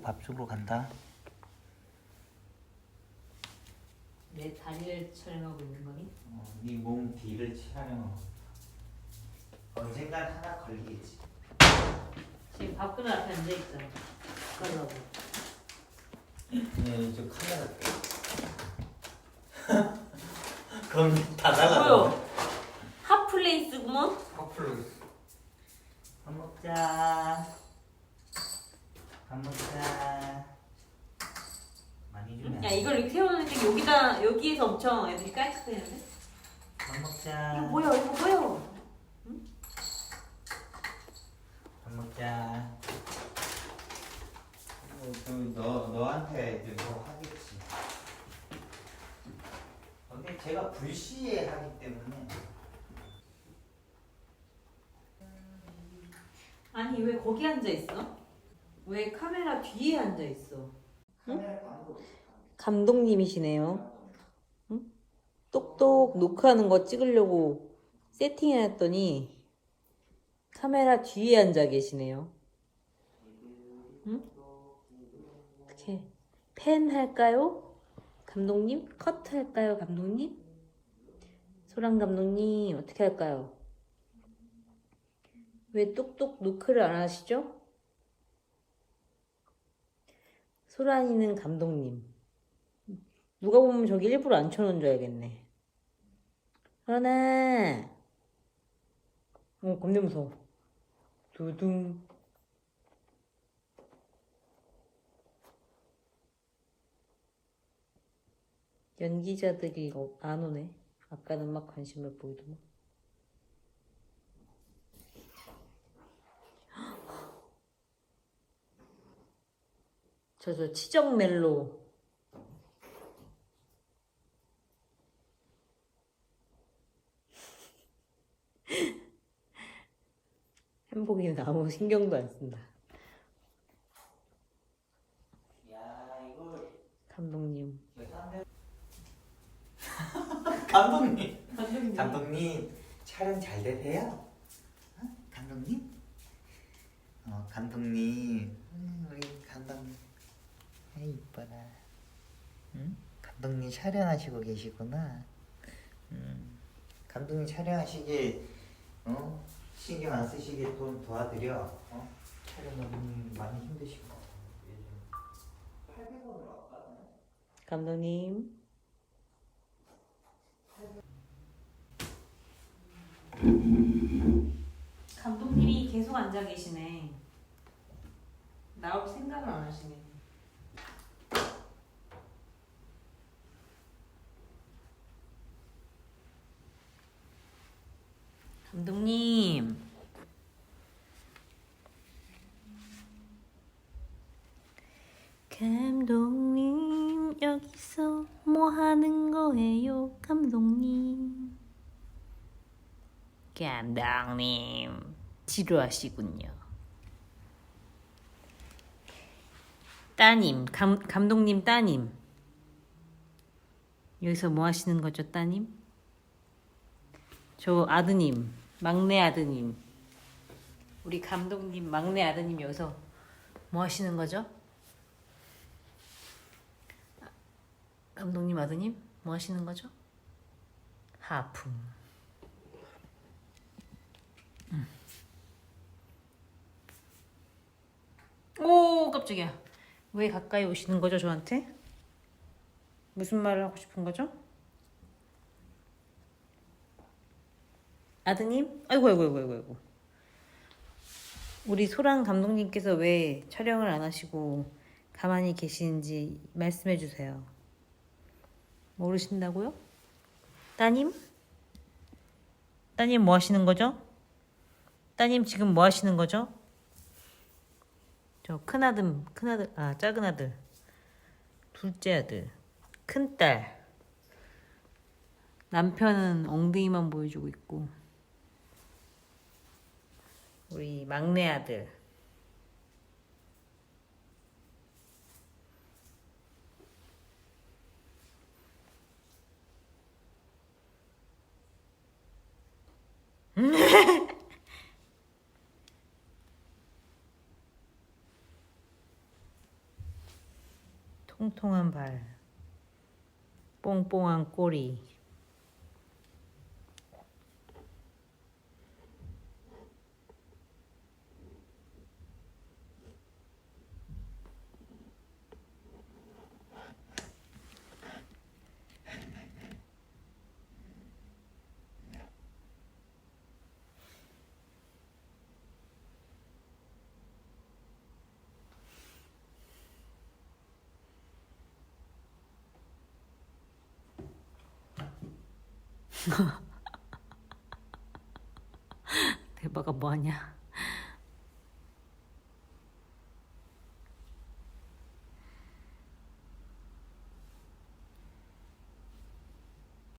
밥 주러 간다. 내 다리를 촬영하고 있는 거니? 어, 네몸 뒤를 촬영. 언젠간 하나 걸리겠지. 지금 밥그릇 앞에 앉아 있잖아. 가려고. 네, 저 카메라. 그럼 다 나가. 뭐요? 핫플레이스구먼? 커플로. 밥 먹자. 밥 먹자. 많이 주면. 야 이걸 이렇게 세워놓으니까 여기다 여기에서 엄청 애들이 깔짝거리는데? 밥 먹자. 이거 뭐야 이거 뭐야? 밥 먹자. 어, 그너 너한테 이제 뭐 하겠지. 근데 제가 불시에 하기 때문에 아니 왜 거기 앉아 있어? 왜 카메라 뒤에 앉아 있어? 감독님이시네요. 응? 똑똑 녹화하는 거 찍으려고 세팅해놨더니 카메라 뒤에 앉아 계시네요. 응? 어떻게 펜 할까요? 감독님 커트 할까요, 감독님? 소랑 감독님 어떻게 할까요? 왜 똑똑 노크를 안 하시죠? 소란이는 감독님. 누가 보면 저기 일부러 안 쳐놓은 줄 알겠네. 소란아. 어, 겁내 무서워. 두둥. 연기자들이 어- 안 오네. 아까는 막 관심을 보이더만. 저, 저, 치정 멜로. 행복이는 아무 신경도 안 쓴다. 감독님. 감독님. 감독님 촬영 잘 되세요? 어? 감독님? 어 감독님 음, 우리 감독님 아 이뻐라 응? 감독님 촬영하시고 계시구나 음, 감독님 촬영하시길 어? 신경 안 쓰시게 좀 도와드려 어? 촬영 너무 많이 힘드시고 요즘 800원으로 아까 감독님. 감독님이 계속 앉아 계시네. 나올 생각을 안 하시네. 감독님. 감독님 여기서 뭐 하는 거예요 감독님? 감독님 지루하시군요. 따님 감, 감독님 따님. 여기서 뭐 하시는 거죠 따님 저 아드님 막내 아드님 우리 감독님 막내 아드님 여기서 뭐 하시는 거죠? 감독님 아드님 뭐 하시는 거죠? 하품. 음. 오 깜짝이야. 왜 가까이 오시는 거죠 저한테? 무슨 말을 하고 싶은 거죠? 아드님? 아이고 아이고 아이고 아이고. 우리 소랑 감독님께서 왜 촬영을 안 하시고 가만히 계시는지 말씀해 주세요. 모르신다고요? 따님? 따님 뭐 하시는 거죠? 따님 지금 뭐 하시는 거죠? 저 큰아들, 큰아들, 아 작은 아들, 둘째 아들, 큰딸. 남편은 엉덩이만 보여주고 있고 우리 막내 아들. 통통한 발, 뽕뽕한 꼬리. 대박아 뭐하냐?